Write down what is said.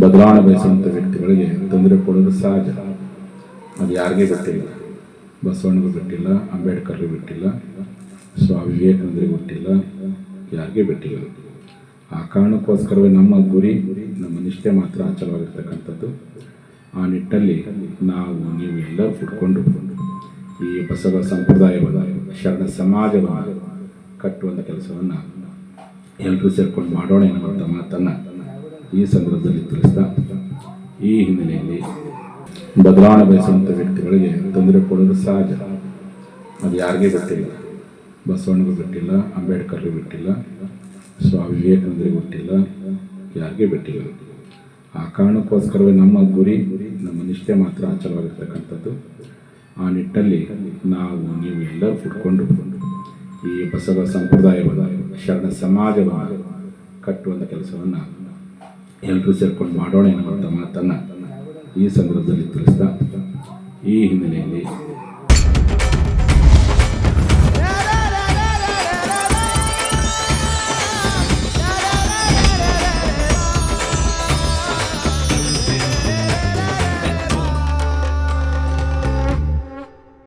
ಬದಲಾವಣೆ ಬಯಸುವಂಥ ವ್ಯಕ್ತಿಗಳಿಗೆ ತೊಂದರೆ ಕೊಡೋದು ಸಹಜ. ಅದು ಯಾರಿಗೆ ಬಿಟ್ಟಿಲ್ಲ ಬಸವಣ್ಣಗೂ ಬಿಟ್ಟಿಲ್ಲ ಅಂಬೇಡ್ಕರ್ಗೂ ಬಿಟ್ಟಿಲ್ಲ ಸ್ವಾಮಿ ವಿವೇಕಾನಂದರಿಗೆ ಬಿಟ್ಟಿಲ್ಲ ಯಾರಿಗೆ ಬಿಟ್ಟಿಲ್ಲ ಆ ಕಾರಣಕ್ಕೋಸ್ಕರವೇ ನಮ್ಮ ಗುರಿ, ನಮ್ಮ ನಿಷ್ಠೆ ಮಾತ್ರ ಅಚಲವಾಗಿರ್ತಕ್ಕಂಥದ್ದು. ಆ ನಿಟ್ಟಲ್ಲಿ ನಾವು, ನೀವು ಎಲ್ಲ ಕುಟ್ಕೊಂಡು ಈ ಬಸವ ಸಂಪ್ರದಾಯವನ್ನು ಶರಣ ಸಮಾಜವನ್ನು ಕಟ್ಟುವಂಥ ಕೆಲಸವನ್ನು ಎಲ್ಲರೂ ಸೇರ್ಕೊಂಡು ಮಾಡೋಣ ಎನ್ನುವಂಥ ಮಾತನ್ನು ಈ ಸಂದರ್ಭದಲ್ಲಿ ತಿಳಿಸಿದ ಈ ಹಿನ್ನೆಲೆಯಲ್ಲಿ ಬದಲಾವಣೆ ಬಯಸುವಂಥ ವ್ಯಕ್ತಿಗಳಿಗೆ ತೊಂದರೆ ಕೊಡೋದು ಸಹಜ. ಅದು ಯಾರಿಗೆ ಬಿಟ್ಟಿಲ್ಲ ಬಸವಣ್ಣಗೂ ಬಿಟ್ಟಿಲ್ಲ ಅಂಬೇಡ್ಕರ್ಗೂ ಬಿಟ್ಟಿಲ್ಲ ಸ್ವಾಮಿ ವಿವೇಕಾನಂದರಿಗೆ ಬಿಟ್ಟಿಲ್ಲ ಯಾರಿಗೆ ಬಿಟ್ಟಿಲ್ಲ ಆ ಕಾರಣಕ್ಕೋಸ್ಕರವೇ ನಮ್ಮ ಗುರಿ, ನಮ್ಮ ನಿಷ್ಠೆ ಮಾತ್ರ ಅಚಲವಾಗಿರ್ತಕ್ಕಂಥದ್ದು ಆ ನಿಟ್ಟಲ್ಲಿ ನಾವು, ನೀವು ಎಲ್ಲರೂ ಕುಟ್ಕೊಂಡು ಈ ಬಸವ ಸಂಪ್ರದಾಯವಾದ ಶರಣ ಸಮಾಜವಾದ ಕಟ್ಟುವಂಥ ಕೆಲಸವನ್ನು ಎಲ್ಲರೂ ಸೇರ್ಕೊಂಡು ಮಾಡೋಣ ಎನ್ನುವಂಥ ಮಾತನ್ನು ಈ ಸಂದರ್ಭದಲ್ಲಿ ತಿಳಿಸ್ತಾ ಈ ಹಿನ್ನೆಲೆಯಲ್ಲಿ